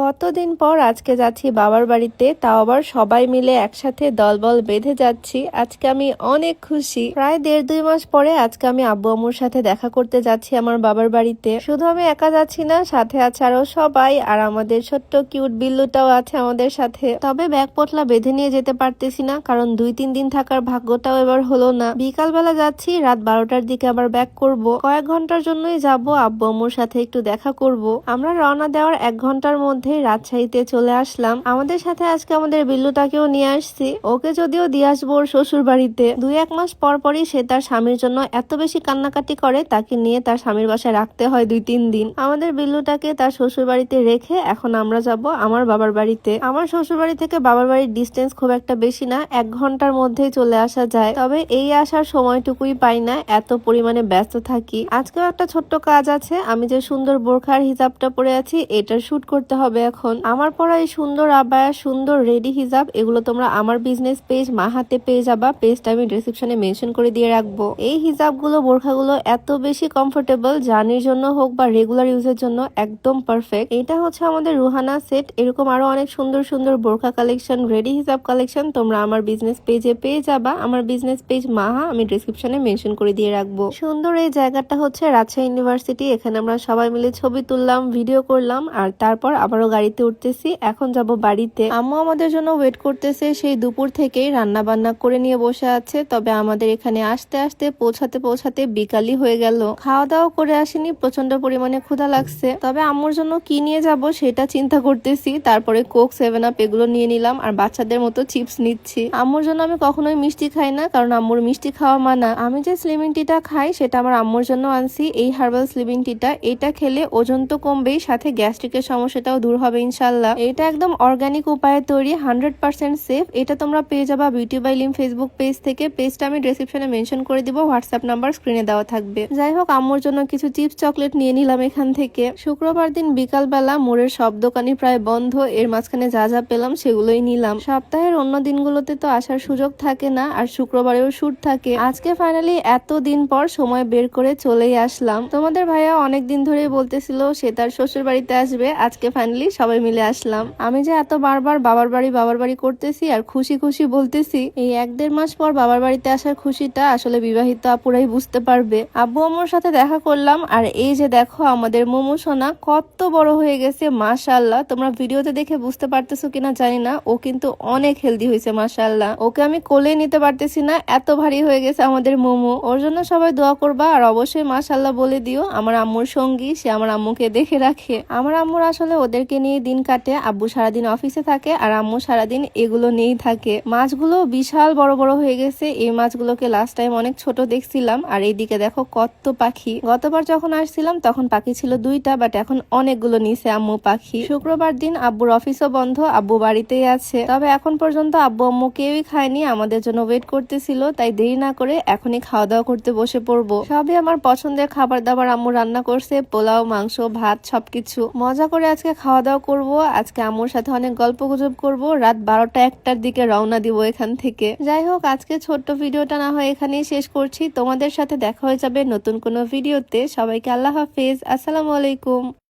কতদিন পর আজকে যাচ্ছি বাবার বাড়িতে, তাও আবার সবাই মিলে একসাথে দলবল বেঁধে যাচ্ছি। আজকে আমি অনেক খুশি। প্রায় দেড় দুই মাস পরে আজকে আমি আব্বু আম্মুর সাথে দেখা করতে যাচ্ছি আমার বাবার বাড়িতে। শুধু আমি একা যাচ্ছি না, সাথে আছে আরও সবাই আর আমাদের ছোট্ট কিউট বিল্লুটাও আছে আমাদের সাথে। তবে ব্যাগ পটলা বেঁধে নিয়ে যেতে পারতেছি না, কারণ দুই তিন দিন থাকার ভাগ্যটাও এবার হলো না। বিকাল বেলা যাচ্ছি, রাত বারোটার দিকে আবার ব্যাক করব। কয়েক ঘণ্টার জন্যই যাব, আব্বু আম্মুর সাথে একটু দেখা করব। আমরা রওনা দেওয়ার এক ঘণ্টার মধ্যেই রাজশাহীতে চলে আসলাম। আমাদের সাথে আজকে আমাদের বিল্লুটাকেও নিয়ে আসছি। ওকে যদিও দিয়ে আসব ওর শ্বশুর বাড়িতে দুই এক মাস পর পরই সে তার স্বামীর জন্য এত বেশি কান্নাকাটি করে, তাকে নিয়ে তার স্বামীর বাসায় রাখতে হয় দুই তিন দিন। আমাদের বিল্লুটাকে তার শ্বশুর বাড়িতে রেখে এখন আমরা যাব আমার বাবার বাড়িতে। আমার শ্বশুর বাড়ি থেকে বাবার বাড়ির ডিস্টেন্স খুব একটা বেশি না, এক ঘণ্টার মধ্যেই চলে আসা যায়। তবে এই আসার সময়টুকুই পাই না, এত পরিমাণে ব্যস্ত থাকি। আজকেও একটা ছোট্ট কাজ আছে, আমি যে সুন্দর বোরখার হিসাবটা পরে আছি এটার শুট করতে হবে। এখন। আমার পরা এই সুন্দর আবায়া, সুন্দর রেডি হিজাব, এগুলো তোমরা আমার বিজনেস পেজ মাহাতে পেয়ে যাবা। পেজটা আমি ডিসক্রিপশনে মেনশন করে দিয়ে রাখব। এই হিজাবগুলো, বোরখাগুলো এত বেশি কমফোর্টেবল জার্নির জন্য হোক বা রেগুলার ইউজের জন্য, একদম পারফেক্ট এটা হচ্ছে আমাদের রুহানা সেট এরকম আরও অনেক সুন্দর সুন্দর বোরখা কালেকশন রেডি হিজাব কালেকশন তোমরা আমার বিজনেস পেজে পেয়ে যাবা। আমার বিজনেস পেজ মাহা আমি ডিসক্রিপশনে মেনশন করে দিয়ে রাখব। সুন্দর এই জায়গাটা হচ্ছে রাজশাহী ইউনিভার্সিটি এখানে আমরা সবাই মিলে ছবি তুললাম ভিডিও করলাম, আর তারপর আবারও গাড়িতে উঠতেছি, এখন যাব বাড়িতে। আম্মু আমাদের জন্য ওয়েট করতেছে, সেই দুপুর থেকেই রান্না বান্না করে নিয়ে বসে আছে, তবে আমাদের এখানে আসতে আসতে পৌঁছাতে পৌঁছাতে বিকালই হয়ে গেল। খাওয়া দাওয়া করে আসিনি প্রচণ্ড পরিমাণে ক্ষুধা লাগছে। তবে আম্মুর জন্য কি নিয়ে যাব সেটা চিন্তা করতেছি, তারপরে কোক সেভেন আপ এগুলো নিয়ে নিলাম আর বাচ্চাদের মতো চিপস নিচ্ছি। আম্মুর জন্য আমি কখনোই মিষ্টি খাই না, কারণ আম্মুর মিষ্টি খাওয়া মানা। আমি যে স্লিমিং টিটা খাই, সেটা আমার আম্মুর জন্য আনছি। এই হার্বাল স্লিমিং টিটা এটা খেলে ওজন তো কমবেই, সাথে গ্যাস্ট্রিকের সমস্যাটাও দূর হবে ইনশাল্লাহ এটা একদম অর্গানিক উপায়ে তৈরি হান্ড্রেড পার্সেন্ট সেফ এটা তোমরা পেয়ে যাবা beauty by Lim Facebook page থেকে। পেজটা আমি ডিসক্রিপশনে মেনশন করে দিব হোয়াটসঅ্যাপ নাম্বার স্ক্রিনে দেওয়া থাকবে। যাই হোক, আম্মুর জন্য কিছু চিপস চকলেট নিয়ে নিলাম এখান থেকে। শুক্রবার দিন বিকালবেলা মোড়ের সব দোকানই প্রায় বন্ধ। এর মাঝখানে যা যা পেলাম সেগুলোই নিলাম। সপ্তাহের অন্য দিনগুলোতে তো আসার সুযোগ থাকে না, আর শুক্রবারেও শুট থাকে। আজকে ফাইনালি এত দিন পর সময় বের করে চলেই আসলাম। তোমাদের ভাইয়া অনেক দিন ধরেই বলতেছিল, সে তার শ্বশুর বাড়িতে আসবে। আজকে ফাইনালি সবাই মিলে আসলাম। আমি যে এত বারবার বাবার বাড়ি বাবার বাড়ি করতেছি আর খুশি খুশি বলতেছি, এই এক দেড় মাস পর বাবার বাড়িতে আসার খুশিটা আসলে বিবাহিত আপুরাই বুঝতে পারবে। আব্বু আম্মুর সাথে দেখা করলাম আর এই যে দেখো আমাদের মোমো সোনা কত বড় হয়ে গেছে মাশাল্লাহ তোমরা ভিডিওতে দেখে বুঝতে পারতেছো কিনা জানি না, ও কিন্তু অনেক হেলদি হয়েছে মাশাল্লাহ ওকে আমি কোলে নিতে পারতেছি না, এত ভারী হয়ে গেছে আমাদের মোমো। ওর জন্য সবাই দোয়া করবা আর অবশ্যই মাশাল্লাহ বলে দিও, আমার আম্মুর সঙ্গী, সে আমার আম্মুকে দেখে রাখে। আমার আম্মুর আসলে ওদেরকে নিয়ে দিন কাটে। আব্বু সারাদিন অফিসে থাকে আর আম্মু সারাদিন এগুলো নিয়েই থাকে। মাছগুলো বিশাল বড় বড় হয়ে গেছে। এই মাছগুলোকে লাস্ট টাইম অনেক ছোট দেখছিলাম। আর এইদিকে দেখো কত পাখি। গতবার যখন আসছিলাম তখন পাখি ছিল দুইটা বাট এখন অনেকগুলো নিছে আম্মু পাখি। শুক্রবার দিন আব্বুর অফিসও বন্ধ, আব্বু বাড়িতেই আছে। তবে এখন পর্যন্ত আব্বু আম্মু কেউই খায়নি, আমাদের জন্য ওয়েট করতেছিল, তাই দেরি না করে এখনই খাওয়া দাওয়া করতে বসে পড়ব। সবই আমার পছন্দের খাবার দাবার আম্মু রান্না করছে, পোলাও, মাংস, ভাত, সবকিছু। মজা করে আজকে খাওয়া দাওয়া করব, আজকে আমার সাথে অনেক গল্প গুজব করব, রাত বারোটা একটার দিকে রওনা দিব এখান থেকে। যাই হোক, আজকে ছোট্ট ভিডিওটা না হয় এখানেই শেষ করছি। তোমাদের সাথে দেখা হয়ে যাবে নতুন কোনো ভিডিওতে। সবাইকে আল্লাহ হাফেজ। আসসালামু আলাইকুম।